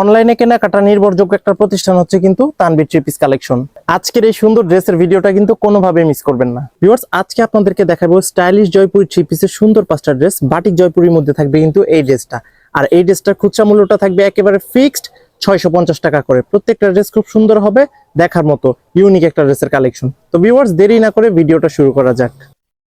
অনলাইনে কেনাকাটা নির্ভরযোগ্য একটা প্রতিষ্ঠান হচ্ছে কিন্তু তানবির থ্রি পিস কালেকশন। আজকের এই সুন্দর ড্রেসের ভিডিওটা কিন্তু কোনোভাবে মিস করবেন না। ভিউয়ার্স আজকে আপনাদেরকে দেখাবো স্টাইলিশ জয়পুরি থ্রি পিসের সুন্দর পাঁচটা ড্রেস বাটিক জয়পুরির মধ্যে থাকবে কিন্তু এই ড্রেসটা। আর এই ড্রেসটার খুচরা মূল্যটা থাকবে একেবারে ফিক্সড ছয়শো পঞ্চাশ টাকা করে। প্রত্যেকটা ড্রেস খুব সুন্দর হবে, দেখার মতো ইউনিক একটা ড্রেসের কালেকশন। তো ভিউয়ার্স দেরি না করে ভিডিওটা শুরু করা যাক।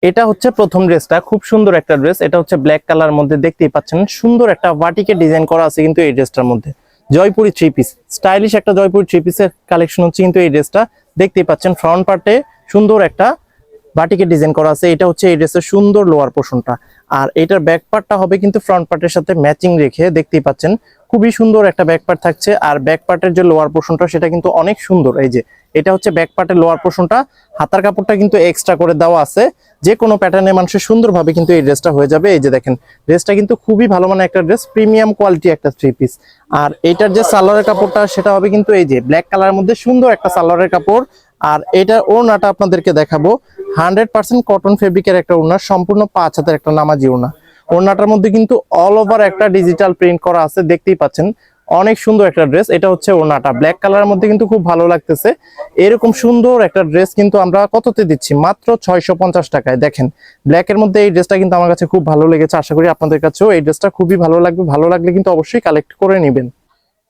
এটা হচ্ছে প্রথম ড্রেসটা, খুব সুন্দর একটা ড্রেস। এটা হচ্ছে ব্ল্যাক কালার মধ্যে দেখতেই পাচ্ছেন, সুন্দর একটা বাটিকে ডিজাইন করা আছে কিন্তু এই ড্রেসটার মধ্যে। জয়পুরি থ্রি পিস স্টাইলিশ একটা জয়পুরি থ্রি পিসের কালেকশন হচ্ছে কিন্তু এই ড্রেসটা দেখতেই পাচ্ছেন ফ্রন্ট পার্টে সুন্দর একটা বাটিকে ডিজাইন করা আছে। এটা হচ্ছে এই ড্রেসের সুন্দর লোয়ার পোর্শনটা আর এটার ব্যাক পার্টটা হবে কিন্তু ফ্রন্ট পার্টের সাথে ম্যাচিং রেখে দেখতেই পাচ্ছেন খুবই সুন্দর একটা ব্যাক পার্ট থাকছে। আর ব্যাক পার্টের যে লোয়ার পোর্শনটা সেটা কিন্তু অনেক সুন্দর। এই যে, এটা হচ্ছে ব্যাক পার্টের লোয়ার পোর্শনটা হাতার কাপড়টা কিন্তু এক্সট্রা করে দেওয়া আছে। যে কোনো প্যাটার্নে মানুষের সুন্দরভাবে কিন্তু এই ড্রেসটা হয়ে যাবে। এই যে দেখেন ড্রেসটা কিন্তু খুবই ভালো মানে একটা ড্রেস প্রিমিয়াম কোয়ালিটি একটা থ্রি পিস আর এটার যে সালোয়ারের কাপড়টা, সেটা হবে কিন্তু এই যে ব্ল্যাক কালারের মধ্যে সুন্দর একটা সালোয়ারের কাপড়। আর এটার ওড়নাটা আপনাদেরকে দেখাবো। হান্ড্রেড পার্সেন্ট কটন ফেব্রিকের একটা ওড়না, সম্পূর্ণ পাঁচ হাতের একটা নামাজি ওড়না। ওড়নাটার মধ্যে কিন্তু অল ওভার একটা ডিজিটাল প্রিন্ট করা আছে, দেখতেই পাচ্ছেন। অনেক সুন্দর একটা ড্রেস এটা হচ্ছে ওড়নাটা। ব্ল্যাক কালারের মধ্যে কিন্তু খুব ভালো লাগতেছে। এরকম সুন্দর একটা ড্রেস কিন্তু আমরা কততে দিচ্ছি? মাত্র ছয়শো পঞ্চাশ টাকায়। দেখেন ব্ল্যাকের মধ্যে এই ড্রেসটা কিন্তু আমার কাছে খুব ভালো লেগেছে। আশা করি আপনাদের কাছেও এই ড্রেসটা খুবই ভালো লাগবে। ভালো লাগলে কিন্তু অবশ্যই কালেক্ট করে নেবেন।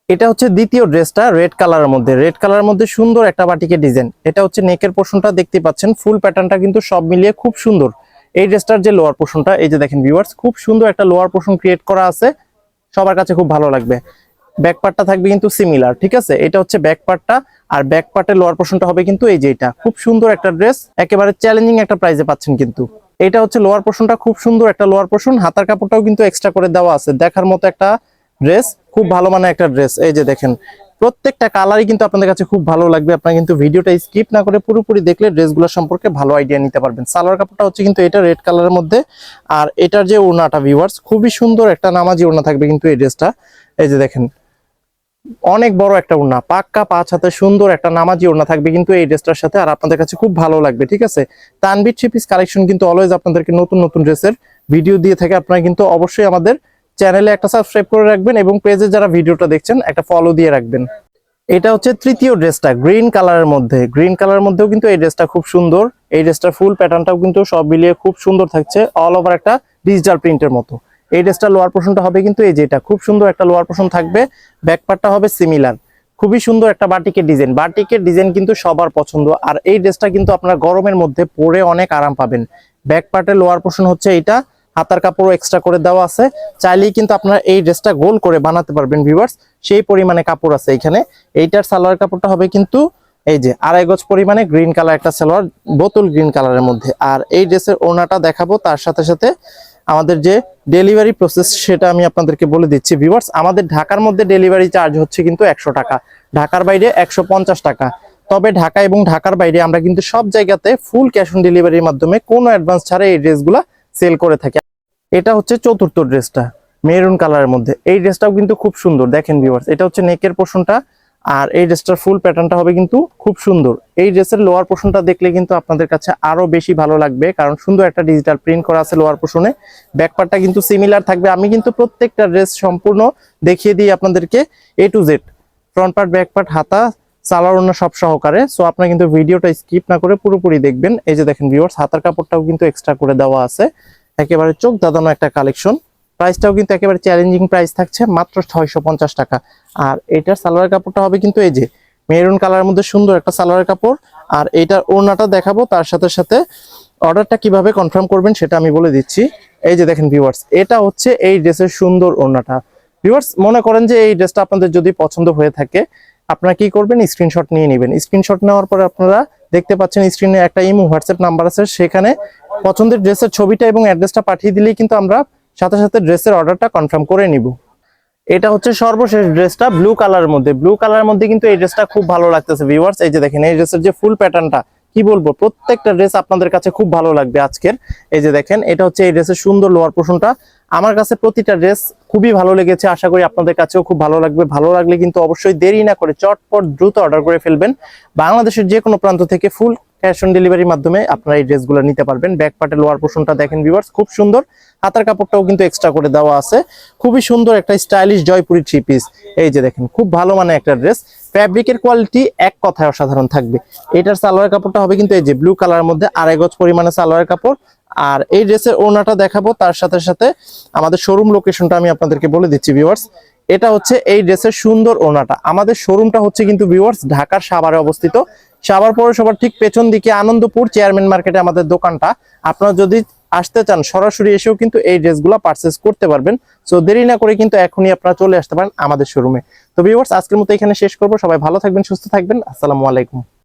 এটা হচ্ছে দ্বিতীয় ড্রেসটা রেড কালারের মধ্যে। রেড কালারের মধ্যে সুন্দর একটা বাটিকে ডিজাইন এটা হচ্ছে নেকের পোর্শনটা দেখতে পাচ্ছেন। ফুল প্যাটার্নটা কিন্তু সব মিলিয়ে খুব সুন্দর। এই ড্রেসটার যে লোয়ার পোর্শনটা এই যে দেখেন ভিউয়ার্স খুব সুন্দর একটা লোয়ার পোর্শন ক্রিয়েট করা আছে। সবার কাছে খুব ভালো লাগবে। ব্যাক পার্টটা থাকবে কিন্তু সিমিলার ঠিক আছে? এটা হচ্ছে ব্যাক পার্টটা আর ব্যাক পার্টের লোয়ার পোর্শনটা হবে কিন্তু এই যে এটা। খুব সুন্দর একটা ড্রেস একেবারে চ্যালেঞ্জিং একটা প্রাইজে পাচ্ছেন কিন্তু। এটা হচ্ছে লোয়ার পোর্শনটা খুব সুন্দর একটা লোয়ার পোর্শন হাতার কাপড়টাও কিন্তু এক্সট্রা করে দেওয়া আছে। দেখার মতো একটা ড্রেস খুব ভালো মানে একটা ড্রেস এই যে দেখেন প্রত্যেকটা কালারই কিন্তু আপনাদের কাছে খুব ভালো লাগবে। আপনারা কিন্তু ভিডিওটা স্কিপ না করে পুরোপুরি দেখলে ড্রেসগুলো সম্পর্কে ভালো আইডিয়া নিতে পারবেন। সালোয়ার কাপড়টা হচ্ছে কিন্তু এটা রেড কালারের মধ্যে। আর এটার যে ওড়নাটা ভিউয়ার্স খুবই সুন্দর একটা নামাজি ওড়না থাকবে কিন্তু এই ড্রেসটা এই যে দেখেন, অনেক বড় একটা ওড়না, পাক্কা পাঁচ হাতে সুন্দর একটা নামাজি ওড়না থাকবে কিন্তু এই ড্রেসটার সাথে আর আপনাদের কাছে খুব ভালো লাগবে, ঠিক আছে? তানবির থ্রি পিস কালেকশন কিন্তু অলওয়েজ আপনাদেরকে নতুন নতুন ড্রেসের ভিডিও দিয়ে থাকে। আপনারা কিন্তু অবশ্যই আমাদের চ্যানেলে একটা সাবস্ক্রাইব করে রাখবেন এবং পেজে যারা ভিডিওটা দেখছেন, একটা ফলো দিয়ে রাখবেন। এটা হচ্ছে তৃতীয় ড্রেসটা গ্রিন কালারের মধ্যে। গ্রিন কালারের মধ্যেও কিন্তু এই ড্রেসটা খুব সুন্দর। এই ড্রেসটার ফুল প্যাটার্নটাও কিন্তু সব মিলিয়ে খুব সুন্দর থাকছে অল ওভার একটা ডিজিটাল প্রিন্টের মতো। এই ড্রেসটা লোয়ার পোর্শনটা হবে কিন্তু এই যে এটা, খুব সুন্দর একটা লোয়ার পোর্শন থাকবে। ব্যাক পার্টটা হবে সিমিলার খুবই সুন্দর একটা বাটিকের ডিজাইন বাটিকের ডিজাইন কিন্তু সবার পছন্দ। আর এই ড্রেসটা কিন্তু আপনারা গরমের মধ্যে পরে অনেক আরাম পাবেন। ব্যাক পার্টের লোয়ার পোর্শন হচ্ছে এটা হাতার কাপড়ও এক্সট্রা করে দেওয়া আছে। চাইলেই কিন্তু আপনারা এই ড্রেসটা গোল করে বানাতে পারবেন ভিউয়ার্স সেই পরিমাণে কাপড় আছে এখানে। এইটার সালোয়ার কাপড়টা হবে কিন্তু এই যে আড়াই গজ পরিমাণে গ্রিন কালার একটা সালোয়ার, বোতল গ্রিন কালারের মধ্যে। আর এই ড্রেসের ওনাটা দেখাবো, তার সাথে সাথে আমাদের যে ডেলিভারি প্রসেস সেটা আমি আপনাদেরকে বলে দিচ্ছি ভিউয়ার্স আমাদের ঢাকার মধ্যে ডেলিভারি চার্জ হচ্ছে কিন্তু একশো টাকা। ঢাকার বাইরে একশো পঞ্চাশ টাকা। তবে ঢাকা এবং ঢাকার বাইরে আমরা কিন্তু সব জায়গাতে ফুল ক্যাশ অন ডেলিভারির মাধ্যমে কোনো অ্যাডভান্স ছাড়া এই ড্রেসগুলা সেল করে থাকি। এটা হচ্ছে চতুর্থ ড্রেসটা, মেরুন কালারের মধ্যে। এই ড্রেসটাও কিন্তু খুব সুন্দর, দেখেন ভিউয়ার্স এটা হচ্ছে নেকের পোর্শনটা আর এই ড্রেসটার ফুল প্যাটার্নটা হবে কিন্তু খুব সুন্দর। এই ড্রেসের লোয়ার পোর্শনটা দেখলে কিন্তু আপনাদের কাছে আরও বেশি ভালো লাগবে, কারণ সুন্দর একটা ডিজিটাল প্রিন্ট করা আছে লোয়ার পোর্শনে ব্যাকপার্টটা কিন্তু সিমিলার থাকবে। আমি কিন্তু প্রত্যেকটা ড্রেস সম্পূর্ণ দেখিয়ে দিই আপনাদেরকে A to Z front part back part হাতা, সালোয়ার ওড়না সব সহকারে। সো আপনারা কিন্তু ভিডিওটা স্কিপ না করে পুরোপুরি দেখবেন। এই যে দেখেন ভিউয়ার্স হাতার কাপড়টাও কিন্তু এক্সট্রা করে দেওয়া আছে। একেবারে চোখ দাদানো একটা কালেকশন প্রাইসটাও কিন্তু একেবারে চ্যালেঞ্জিং প্রাইস থাকছে, মাত্র ছয়শো পঞ্চাশ টাকা। আর এটার সালোয়ার কাপড়টা হবে কিন্তু এই যে মেরুন কালারের মধ্যে সুন্দর একটা সালোয়ার কাপড়। আর এটার ওড়নাটা দেখাবো, তার সাথে সাথে অর্ডারটা কীভাবে কনফার্ম করবেন সেটা আমি বলে দিচ্ছি। এই যে দেখেন ভিউয়ার্স এটা হচ্ছে এই ড্রেসের সুন্দর ওড়নাটা। ভিউয়ার্স মনে করেন যে এই ড্রেসটা আপনাদের যদি পছন্দ হয়ে থাকে, আপনারা কি করবেন? স্ক্রিনশট নিয়ে নেবেন। স্ক্রিনশট নেওয়ার পরে আপনারা দেখতে পাচ্ছেন স্ক্রিনে একটা ইমো হোয়াটসঅ্যাপ নাম্বার আছে, সেখানে পছন্দের ড্রেসের ছবিটা এবং অ্যাড্রেসটা পাঠিয়ে দিলেই কিন্তু আমরা সাথে সাথে ড্রেসের অর্ডারটা কনফার্ম করে নিব। এটা হচ্ছে সর্বশেষ ড্রেসটা ব্লু কালারের মধ্যে। ব্লু কালারের মধ্যে কিন্তু এই ড্রেসটা খুব ভালো লাগতেছে ভিউয়ার্স এই যে দেখেন, এই ড্রেসের যে ফুল প্যাটার্নটা কি বলব? প্রত্যেকটা ড্রেস আপনাদের কাছে খুব ভালো লাগবে আজকের। এই যে দেখেন, এটা হচ্ছে এই ড্রেসের সুন্দর লোয়ার পোর্শনটা আমার কাছে প্রতিটা ড্রেস খুবই ভালো লেগেছে, আশা করি আপনাদের কাছেও খুব ভালো লাগবে। ভালো লাগলে কিন্তু অবশ্যই দেরি না করে চটপট দ্রুত অর্ডার করে ফেলবেন। বাংলাদেশের যে কোনো প্রান্ত থেকে ফুল ক্যাশ অন ডেলিভারির মাধ্যমে আপনারা এই ড্রেসগুলো নিতে পারবেন। ব্যাক পার্টের লোয়ার পোর্শনটা দেখেন ভিউয়ার্স খুব সুন্দর। হাতার কাপড়টাও কিন্তু এক্সট্রা করে দেওয়া আছে। খুবই সুন্দর একটা স্টাইলিশ জয়পুরি থ্রি পিস এই যে দেখেন, খুব ভালো মানে একটা ড্রেস ফ্যাব্রিকের কোয়ালিটি এক কথায় অসাধারণ থাকবে। এটার সালোয়ার কাপড়টা হবে কিন্তু এই যে ব্লু কালার মধ্যে আড়াই গজ পরিমাণে সালোয়ার কাপড়। আর এই ড্রেসের ওড়নাটা দেখাবো, তার সাথে সাথে আমাদের শোরুম লোকেশনটা আমি আপনাদেরকে বলে দিচ্ছি ভিউয়ার্স এটা হচ্ছে এই ড্রেসের সুন্দর ওনাটা আমাদের শোরুমটা হচ্ছে কিন্তু ভিউয়ার্স ঢাকার সাভারে অবস্থিত সাভার পৌরসভার ঠিক পেছন দিকে আনন্দপুর চেয়ারম্যান মার্কেটে আমাদের দোকানটা। আপনারা যদি আসতে চান, সরাসরি এসেও কিন্তু এই ড্রেসগুলো পারচেস করতে পারবেন। সো দেরি না করে কিন্তু এখনই আপনারা চলে আসতে পারেন আমাদের শোরুমে তো ভিউয়ার্স আজকের মতো এখানে শেষ করব। সবাই ভালো থাকবেন, সুস্থ থাকবেন। আসসালামু আলাইকুম।